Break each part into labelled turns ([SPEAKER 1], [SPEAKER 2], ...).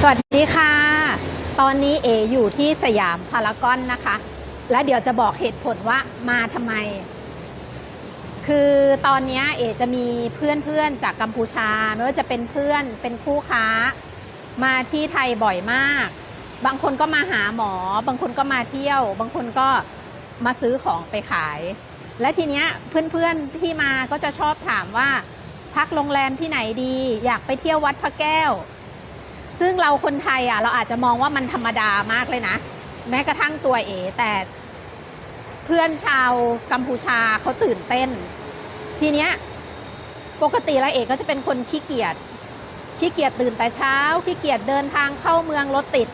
[SPEAKER 1] สวัสดีค่ะ ตอนนี้เออยู่ที่สยามพารากอนนะคะ และเดี๋ยวจะบอกเหตุผลว่ามาทำไม คือตอนนี้เอจะมีเพื่อนๆจากกัมพูชา ไม่ว่าจะเป็นเพื่อนเป็นคู่ค้า มาที่ไทยบ่อยมาก บางคนก็มาหาหมอ บางคนก็มาเที่ยว บางคนก็มาซื้อของไปขาย และทีเนี้ยเพื่อนๆที่มาก็จะชอบถามว่า พักโรงแรมที่ไหนดี อยากไปเที่ยววัดพระแก้ว ซึ่งเราคนไทยอะ เราอาจจะมองว่ามันธรรมดามากเลยนะ แม้กระทั่งตัวเอ แต่เพื่อนชาวกัมพูชาเขาตื่นเต้น ทีเนี้ยปกติแล้วเอกก็จะเป็นคนขี้เกียจขี้เกียจตื่นแต่เช้าขี้เกียจเดินทางเข้าเมืองรถติด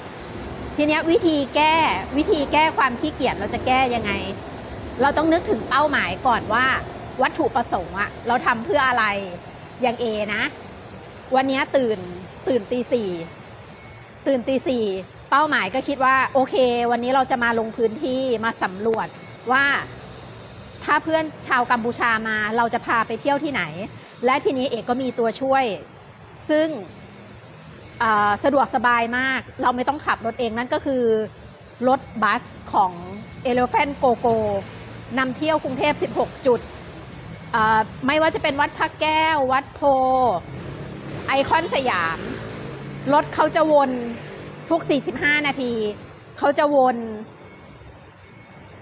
[SPEAKER 1] ทีเนี้ยวิธีแก้วิธีแก้ความขี้เกียจเราจะแก้ยังไง เราต้องนึกถึงเป้าหมายก่อนว่า วัตถุประสงค์อะเราทำเพื่ออะไรอย่างเอนะ วันเนี้ยตื่น ตื่นตีสี่ตื่นตีสี่เป้าหมายก็คิดว่า โอเค วันนี้เราจะมาลงพื้นที่มาสำรวจว่า ถ้าเพื่อนชาวกัมพูชามา เราจะพาไปเที่ยวที่ไหน และทีนี้เอกก็มีตัวช่วย ซึ่งสะดวกสบายมาก เราไม่ต้องขับรถเองนั่นก็คือ รถบัสของ Elephant Go Go นำเที่ยวกรุงเทพ 16 จุด ไม่ว่าจะเป็นวัดพระแก้ว วัดโพ ไอคอนสยาม รถเขาจะวนทุก 45 นาที เขาจะวน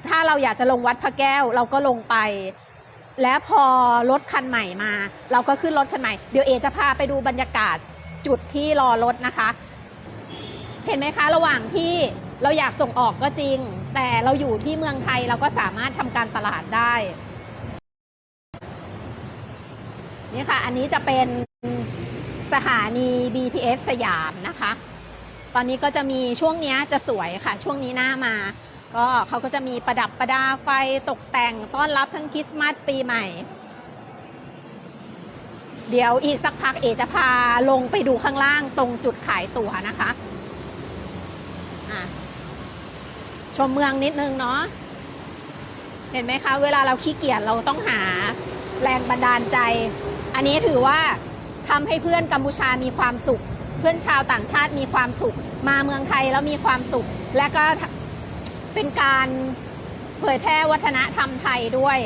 [SPEAKER 1] ถ้าเราอยากจะลงวัดพระแก้ว เราก็ลงไป แล้วพอรถคันใหม่มา เราก็ขึ้นรถคันใหม่ เดี๋ยวเอจะพาไปดูบรรยากาศจุดที่รอรถนะคะ เห็นไหมคะ ระหว่างที่เราอยากส่งออกก็จริง แต่เราอยู่ที่เมืองไทยเราก็สามารถทำการตลาดได้นี่ค่ะ อันนี้จะเป็น สถานี BTS สยามนะคะ ตอนนี้ก็จะมีช่วงนี้จะสวยค่ะ ช่วงนี้หน้ามา ก็เขาก็จะมีประดับประดาไฟตกแต่งต้อนรับทั้งคริสต์มาสปีใหม่ เดี๋ยวอีกสักพักเอจะพาลงไปดูข้างล่างตรงจุดขายตั๋วนะคะะชมเมืองนิดนึงเนาะเห็นไหมคะ เวลาเราขี้เกียจเราต้องหาแรงบันดาลใจ อันนี้ถือว่า ทำให้เพื่อนกัมพูชามีความสุข เพื่อนชาวต่างชาติมีความสุข มาเมืองไทยแล้วมีความสุข และก็เป็นการเผยแพร่วัฒนธรรมไทยด้วย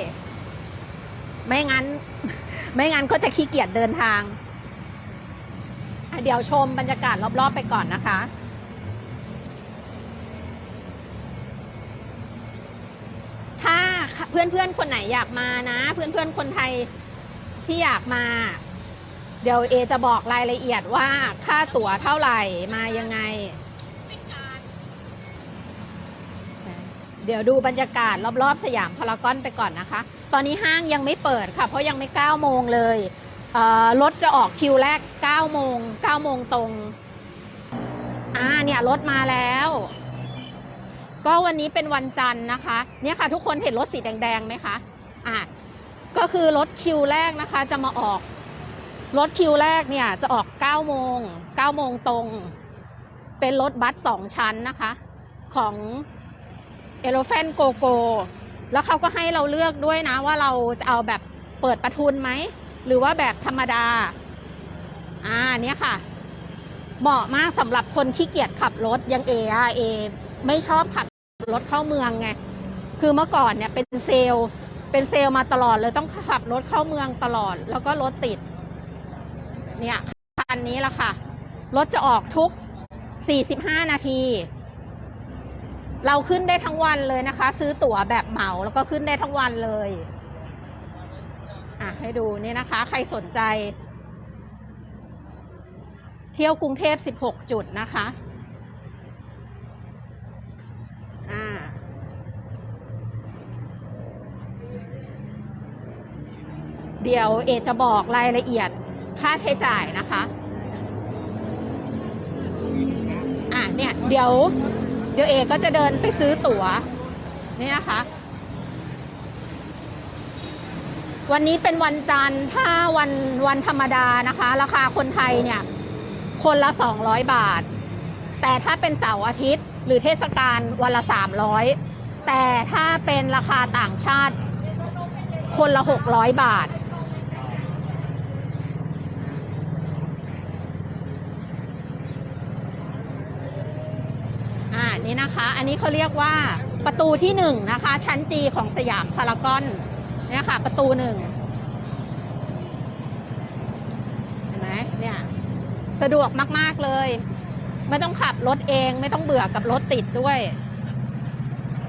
[SPEAKER 1] ไม่งั้น ไม่งั้นก็จะขี้เกียจเดินทาง เดี๋ยวชมบรรยากาศรอบๆไปก่อนนะคะถ้าเพื่อนๆ คนไหนอยากมานะ เพื่อนๆ คนไทยที่อยากมา เดี๋ยวเอจะบอกรายละเอียดว่าค่าตั๋วเท่าไหร่มายังไง เดี๋ยวดูบรรยากาศรอบๆสยามพารากอนไปก่อนนะคะ ตอนนี้ห้างยังไม่เปิดค่ะ เพราะยังไม่ 9 โมงเลยเรถจะออกคิวแรก 9 โมง 9 โมงตรงอ่าเนี่ยรถมาแล้ว ก็วันนี้เป็นวันจันทร์นะคะ เนี่ยค่ะ ทุกคนเห็นรถสีแดงๆไหมคะ อะก็คือรถคิวแรกนะคะ จะมาออก รถคิวแรกเนี่ยจะออก 9 โมง 9 โมงตรง เป็นรถบัสสองชั้นนะคะ ของ Elephant Go Go แล้วเขาก็ให้เราเลือกด้วยนะ ว่าเราจะเอาแบบเปิดประทุนไหม หรือว่าแบบธรรมดา อ่าเนี่ยค่ะ เหมาะมากสำหรับคนขี้เกียจขับรถยังเออะเอไม่ชอบขับรถเข้าเมืองไง คือเมื่อก่อนเนี่ยเป็นเซลเป็นเซลมาตลอดเลยต้องขับรถเข้าเมืองตลอด แล้วก็รถติด เนี่ยคันนี้ละค่ะ รถจะออกทุก 45 นาที เราขึ้นได้ทั้งวันเลยนะคะ ซื้อตั๋วแบบเหมาแล้วก็ขึ้นได้ทั้งวันเลย อะ ให้ดูนี่นะคะ ใครสนใจ เที่ยวกรุงเทพ 16 จุดนะคะเดี๋ยวเอจะบอกรายละเอียด ค่าใช้จ่ายนะคะ อะเนี่ย เดี๋ยว เดี๋ยวเอก็จะเดินไปซื้อตั๋ว นี่นะคะ วันนี้เป็นวันจันทร์ถ้าวันวันธรรมดานะคะ ราคาคนไทยเนี่ย คนละ200บาท แต่ถ้าเป็นเสาร์อาทิตย์ หรือเทศกาลวันละ300แต่ถ้าเป็นราคาต่างชาติ คนละ600บาท นี้นะคะ อันนี้เขาเรียกว่าประตูที่หนึ่งนะคะ ชั้นจีของสยามพารากอนเนี่ยค่ะ ประตูหนึ่งเห็นไหมเนี่ยสะดวกมาก ๆ เลย ไม่ต้องขับรถเองไม่ต้องเบื่อกับรถติดด้วย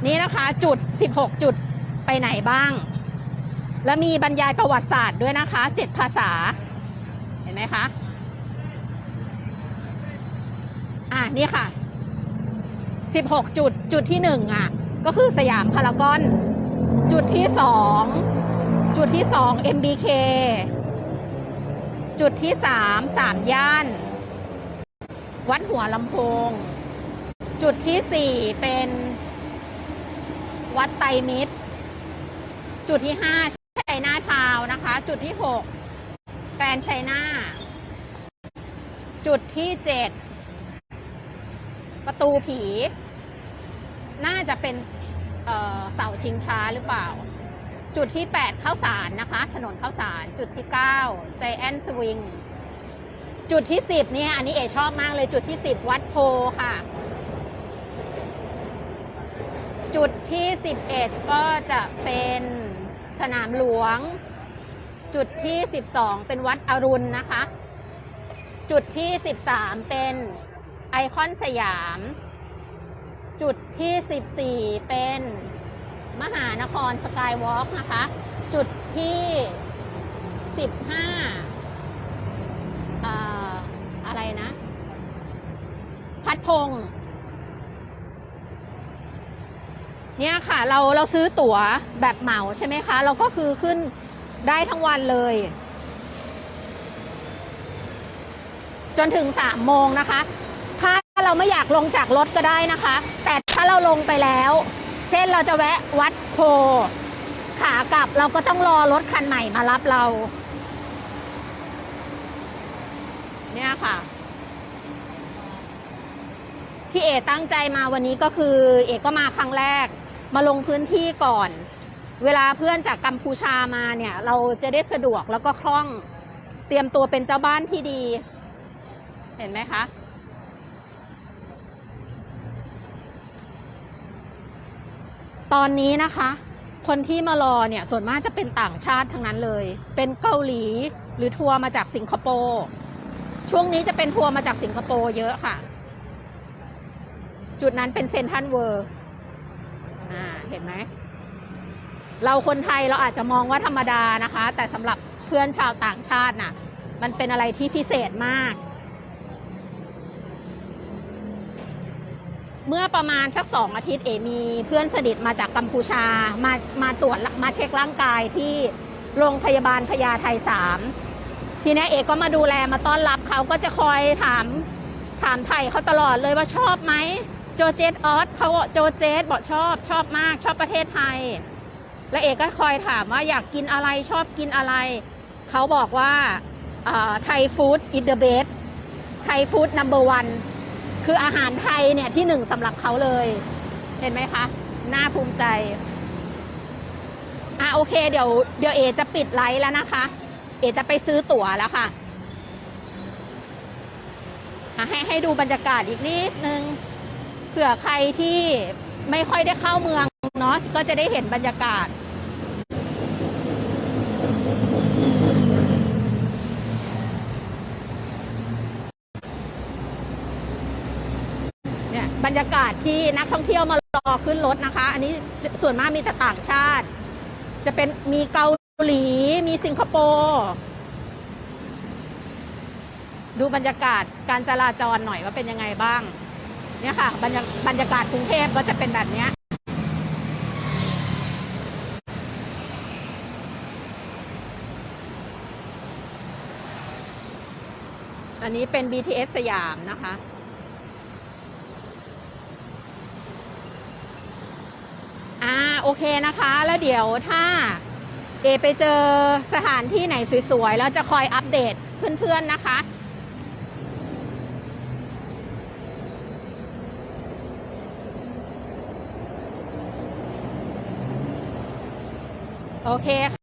[SPEAKER 1] นี่นะคะจุด 16 จุดไปไหนบ้าง แล้วมีบรรยายประวัติศาสตร์ด้วยนะคะเจ็ดภาษา เห็นไหมคะ อะ นี่ค่ะ 16 จุด จุดที่หนึ่งอะ ก็คือสยามพารากอน จุดที่สองจุดที่สอง MBK จุดที่สามสามย่าน วัดหัวลำโพง จุดที่สี่เป็นวัดไตรมิตร จุดที่ห้าชัยนาทาวนะคะ จุดที่หกแกรนชัยนาจุดที่เจ็ด ประตูผี น่าจะเป็นเเสาชิงช้าหรือเปล่า จุดที่แปดเข้าสารนะคะ ถนนเข้าสาร จุดที่เก้าใจแอนสวิงจุดที่สิบเนี่ย อันนี้เอชอบมากเลย จุดที่สิบวัดโพค่ะ จุดที่สิบเอ็ดก็จะเป็นสนามหลวง จุดที่สิบสองเป็นวัดอรุณนะคะ จุดที่สิบสามเป็น ไอคอนสยาม จุดที่สิบสี่เป็นมหานครสกายวอล์กนะคะ จุดที่สิบห้าอะไรนะ พัดพง เนี่ยค่ะ เราเราซื้อตั๋วแบบเหมาใช่ไหมคะ เราก็คือขึ้นได้ทั้งวันเลย จนถึงสามโมงนะคะ ไม่อยากลงจากรถก็ได้นะคะ แต่ถ้าเราลงไปแล้ว เช่นเราจะแวะวัดโพขากลับเราก็ต้องรอรถคันใหม่มารับเรา เนี่ยค่ะที่เอตั้งใจมาวันนี้ก็คือ เอกก็มาครั้งแรก มาลงพื้นที่ก่อน เวลาเพื่อนจากกัมพูชามาเนี่ย เราจะได้สะดวกแล้วก็คล่อง เตรียมตัวเป็นเจ้าบ้านที่ดี เห็นไหมคะ ตอนนี้นะคะ คนที่มารอเนี่ยส่วนมากจะเป็นต่างชาติทั้งนั้นเลย เป็นเกาหลีหรือทัวร์มาจากสิงคโปร์ช่วงนี้จะเป็นทัวร์มาจากสิงคโปร์เยอะค่ะ จุดนั้นเป็นเซนทรัลเวิร์อ่าเห็นไหมเราคนไทยเราอาจจะมองว่าธรรมดานะคะ แต่สำหรับเพื่อนชาวต่างชาติน่ะ มันเป็นอะไรที่พิเศษมาก เมื่อประมาณสักสองอาทิตย์เอมีเพื่อนสนิทมาจากกัมพูชามามาตรวจมาเช็คร่างกายที่โรงพยาบาลพญาไทสามทีนี้เอกก็มาดูแลมาต้อนรับเขาก็จะคอยถามถามไทยเขาตลอดเลยว่าชอบไหมโจเจตออสเขาโจเจตบอกชอบชอบมากชอบประเทศไทย และเอกก็คอยถามว่าอยากกินอะไรชอบกินอะไร เขาบอกว่าไทยฟู้ดอินเดอะเบสไทยฟู้ดนัมเบอร์วัน คืออาหารไทยเนี่ยที่หนึ่งสำหรับเขาเลย เห็นไหมคะ น่าภูมิใจ อะโอเค เดี๋ยวเดี๋ยวเอจะปิดไลฟ์แล้วนะคะ เอจะไปซื้อตั๋วแล้วค่ะอะให้ให้ดูบรรยากาศอีกนิดนึง เผื่อใครที่ไม่ค่อยได้เข้าเมืองเนาะก็จะได้เห็นบรรยากาศ บรรยากาศที่นักท่องเที่ยวมารอขึ้นรถนะคะ อันนี้ส่วนมากมีแต่ต่างชาติ จะเป็นมีเกาหลีมีสิงคโปร์ดูบรรยากาศการจราจรหน่อยว่าเป็นยังไงบ้าง เนี่ยค่ะบรรยาบรรยากาศกรุงเทพก็จะเป็นแบบเนี้ยอันนี้เป็น BTS สยามนะคะ อ่า โอเคนะคะ แล้วเดี๋ยวถ้าเอไปเจอสถานที่ไหนสวยๆ แล้วจะคอยอัปเดตเพื่อนๆนะคะ โอเค